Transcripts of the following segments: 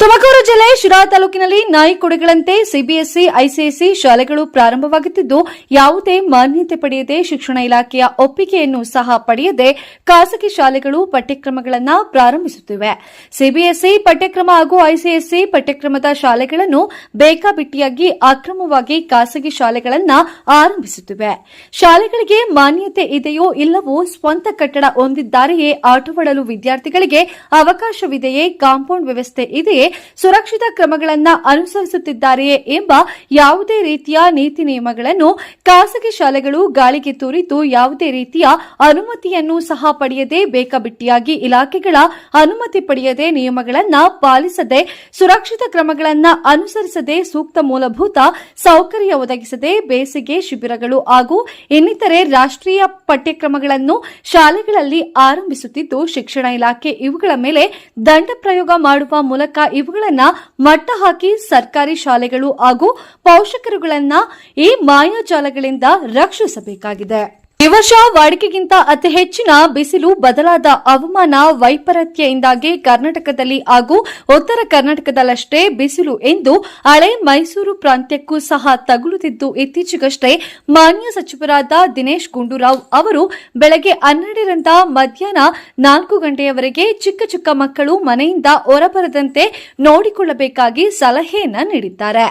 ತುಮಕೂರು ಜಿಲ್ಲೆ ಶಿರಾ ತಾಲೂಕಿನಲ್ಲಿ ನಾಯಿ ಕೊಡೆಗಳಂತೆ ಸಿಬಿಎಸ್ಇ, ಐಸಿಎಸ್ಇ ಶಾಲೆಗಳು ಪ್ರಾರಂಭವಾಗುತ್ತಿದ್ದು, ಯಾವುದೇ ಮಾನ್ಯತೆ ಪಡೆಯದೆ ಶಿಕ್ಷಣ ಇಲಾಖೆಯ ಒಪ್ಪಿಗೆಯನ್ನು ಸಹ ಪಡೆಯದೆ ಖಾಸಗಿ ಶಾಲೆಗಳು ಪಠ್ಯಕ್ರಮಗಳನ್ನು ಪ್ರಾರಂಭಿಸುತ್ತಿವೆ. ಸಿಬಿಎಸ್ಇ ಪಠ್ಯಕ್ರಮ ಹಾಗೂ ಐಸಿಎಸ್ಇ ಪಠ್ಯಕ್ರಮದ ಶಾಲೆಗಳನ್ನು ಬೇಕಾಬಿಟ್ಟಿಯಾಗಿ ಅಕ್ರಮವಾಗಿ ಖಾಸಗಿ ಶಾಲೆಗಳನ್ನು ಆರಂಭಿಸುತ್ತಿವೆ. ಶಾಲೆಗಳಿಗೆ ಮಾನ್ಯತೆ ಇದೆಯೋ ಇಲ್ಲವೋ ಸ್ವಂತ ಕಟ್ಟಡ ಹೊಂದಿದ್ದಾರೆಯೇ ಆಟವಾಡಲು ವಿದ್ಯಾರ್ಥಿಗಳಿಗೆ ಅವಕಾಶವಿದೆಯೇ? ಕಾಂಪೌಂಡ್ ವ್ಯವಸ್ಥೆ ಇದೆಯೇ? ಸುರಕ್ಷಿತ ಕ್ರಮಗಳನ್ನು ಅನುಸರಿಸುತ್ತಿದ್ದಾರೆಯೇ ಎಂಬ ಯಾವುದೇ ರೀತಿಯ ನೀತಿ ನಿಯಮಗಳನ್ನು ಖಾಸಗಿ ಶಾಲೆಗಳು ಗಾಳಿಗೆ ತೂರಿದ್ದು ಯಾವುದೇ ರೀತಿಯ ಅನುಮತಿಯನ್ನು ಸಹ ಪಡೆಯದೆ ಬೇಕಾಬಿಟ್ಟಿಯಾಗಿ ಇಲಾಖೆಗಳ ಅನುಮತಿ ಪಡೆಯದೆ ನಿಯಮಗಳನ್ನು ಪಾಲಿಸದೆ ಸುರಕ್ಷಿತ ಕ್ರಮಗಳನ್ನು ಅನುಸರಿಸದೆ ಸೂಕ್ತ ಮೂಲಭೂತ ಸೌಕರ್ಯ ಒದಗಿಸದೆ ಬೇಸಿಗೆ ಶಿಬಿರಗಳು ಹಾಗೂ ಇನ್ನಿತರೆ ರಾಷ್ಟ್ರೀಯ ಪಠ್ಯಕ್ರಮಗಳನ್ನು ಶಾಲೆಗಳಲ್ಲಿ ಆರಂಭಿಸುತ್ತಿದ್ದು ಶಿಕ್ಷಣ ಇಲಾಖೆ ಇವುಗಳ ಮೇಲೆ ದಂಡ ಪ್ರಯೋಗ ಮಾಡುವ ಮೂಲಕ ಇವುಗಳನ್ನ ಮಟ್ಟ ಹಾಕಿ ಸರ್ಕಾರಿ ಶಾಲೆಗಳು ಹಾಗೂ ಪೋಷಕರುಗಳನ್ನ ಈ ಮಾಯಾಜಾಲಗಳಿಂದ ರಕ್ಷಿಸಬೇಕಾಗಿದೆ. ಈ ವರ್ಷ ವಾಡಿಕೆಗಿಂತ ಅತಿ ಹೆಚ್ಚಿನ ಬಿಸಿಲು, ಬದಲಾದ ಹವಾಮಾನ, ವೈಪರೀತ್ಯದಿಂದಾಗಿ ಕರ್ನಾಟಕದಲ್ಲಿ ಹಾಗೂ ಉತ್ತರ ಕರ್ನಾಟಕದಲ್ಲಷ್ಟೇ ಬಿಸಿಲು ಎಂದು ಹಳೆ ಮೈಸೂರು ಪ್ರಾಂತ್ಯಕ್ಕೂ ಸಹ ತಗುಲುತ್ತಿದ್ದು, ಇತ್ತೀಚೆಗಷ್ಟೇ ಮಾನ್ಯ ಸಚಿವರಾದ ದಿನೇಶ್ ಗುಂಡೂರಾವ್ ಅವರು ಬೆಳಗ್ಗೆ ಹನ್ನೆರಡರಿಂದ ಮಧ್ಯಾಹ್ನ ನಾಲ್ಕು ಗಂಟೆಯವರೆಗೆ ಚಿಕ್ಕ ಚಿಕ್ಕ ಮಕ್ಕಳು ಮನೆಯಿಂದ ಹೊರಬರದಂತೆ ನೋಡಿಕೊಳ್ಳಬೇಕಾಗಿ ಸಲಹೆಯನ್ನ ನೀಡಿದ್ದಾರೆ.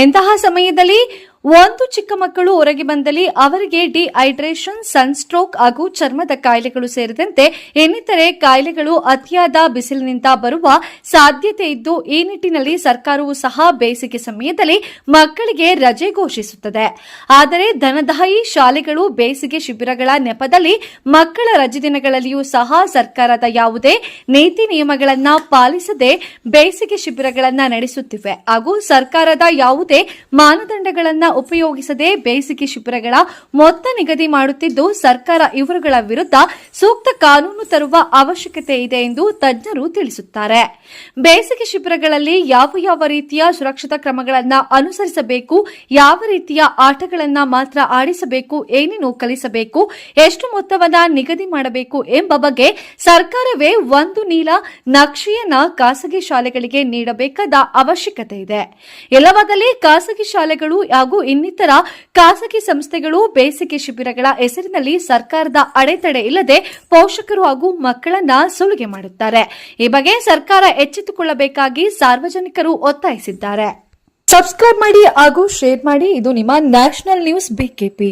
ಇಂತಹ ಸಮಯದಲ್ಲಿ ಒಂದು ಚಿಕ್ಕ ಮಕ್ಕಳು ಹೊರಗೆ ಬಂದಲ್ಲಿ ಅವರಿಗೆ ಡಿಹೈಡ್ರೇಷನ್ ಸನ್ಸ್ಟ್ರೋಕ್ ಹಾಗೂ ಚರ್ಮದ ಕಾಯಿಲೆಗಳು ಸೇರಿದಂತೆ ಇನ್ನಿತರೆ ಕಾಯಿಲೆಗಳು ಅತಿಯಾದ ಬಿಸಿಲಿನಿಂದ ಬರುವ ಸಾಧ್ಯತೆ ಇದ್ದು, ಈ ನಿಟ್ಟಿನಲ್ಲಿ ಸರ್ಕಾರವು ಸಹ ಬೇಸಿಗೆ ಸಮಯದಲ್ಲಿ ಮಕ್ಕಳಿಗೆ ರಜೆ ಘೋಷಿಸುತ್ತದೆ. ಆದರೆ ಧನದಾಯಿ ಶಾಲೆಗಳು ಬೇಸಿಗೆ ಶಿಬಿರಗಳ ನೆಪದಲ್ಲಿ ಮಕ್ಕಳ ರಜೆ ದಿನಗಳಲ್ಲಿಯೂ ಸಹ ಸರ್ಕಾರದ ಯಾವುದೇ ನೀತಿ ನಿಯಮಗಳನ್ನು ಪಾಲಿಸದೆ ಬೇಸಿಗೆ ಶಿಬಿರಗಳನ್ನು ನಡೆಸುತ್ತಿವೆ ಹಾಗೂ ಸರ್ಕಾರದ ಯಾವುದೇ ಮಾನದಂಡಗಳನ್ನು ಉಪಯೋಗಿಸದೆ ಬೇಸಿಗೆ ಶಿಬಿರಗಳ ಮೊತ್ತ ನಿಗದಿ ಮಾಡುತ್ತಿದ್ದು ಸರ್ಕಾರ ಇವರುಗಳ ವಿರುದ್ಧ ಸೂಕ್ತ ಕಾನೂನು ತರುವ ಅವಶ್ಯಕತೆ ಇದೆ ಎಂದು ತಜ್ಞರು ತಿಳಿಸುತ್ತಾರೆ. ಬೇಸಿಗೆ ಶಿಬಿರಗಳಲ್ಲಿ ಯಾವ ಯಾವ ರೀತಿಯ ಸುರಕ್ಷತಾ ಕ್ರಮಗಳನ್ನು ಅನುಸರಿಸಬೇಕು, ಯಾವ ರೀತಿಯ ಆಟಗಳನ್ನು ಮಾತ್ರ ಆಡಿಸಬೇಕು, ಏನೇನು ಕಲಿಸಬೇಕು, ಎಷ್ಟು ಮೊತ್ತವನ್ನು ನಿಗದಿ ಮಾಡಬೇಕು ಎಂಬ ಬಗ್ಗೆ ಸರ್ಕಾರವೇ ಒಂದು ನೀಲ ನಕ್ಷೆಯನ್ನ ಖಾಸಗಿ ಶಾಲೆಗಳಿಗೆ ನೀಡಬೇಕಾದ ಅವಶ್ಯಕತೆ ಇದೆ. ಎಲ್ಲವಾದಲ್ಲಿ ಖಾಸಗಿ ಶಾಲೆಗಳು ಹಾಗೂ ಇನ್ನಿತರ ಖಾಸಗಿ ಸಂಸ್ಥೆಗಳು, ಬೇಸಿಗೆ ಶಿಬಿರಗಳ ಹೆಸರಿನಲ್ಲಿ ಸರ್ಕಾರದ ಅಡೆತಡೆ ಇಲ್ಲದೆ ಪೋಷಕರು ಹಾಗೂ ಮಕ್ಕಳನ್ನ ಸುಲಿಗೆ ಮಾಡುತ್ತಾರೆ. ಈ ಬಗ್ಗೆ ಸರ್ಕಾರ ಎಚ್ಚೆತ್ತುಕೊಳ್ಳಬೇಕಾಗಿ ಸಾರ್ವಜನಿಕರು ಒತ್ತಾಯಿಸಿದ್ದಾರೆ. ಸಬ್ಸ್ಕ್ರೈಬ್ ಮಾಡಿ ಹಾಗೂ ಶೇರ್ ಮಾಡಿ. ಇದು ನಿಮ್ಮ ನ್ಯಾಷನಲ್ ನ್ಯೂಸ್ ಬಿಕೆಪಿ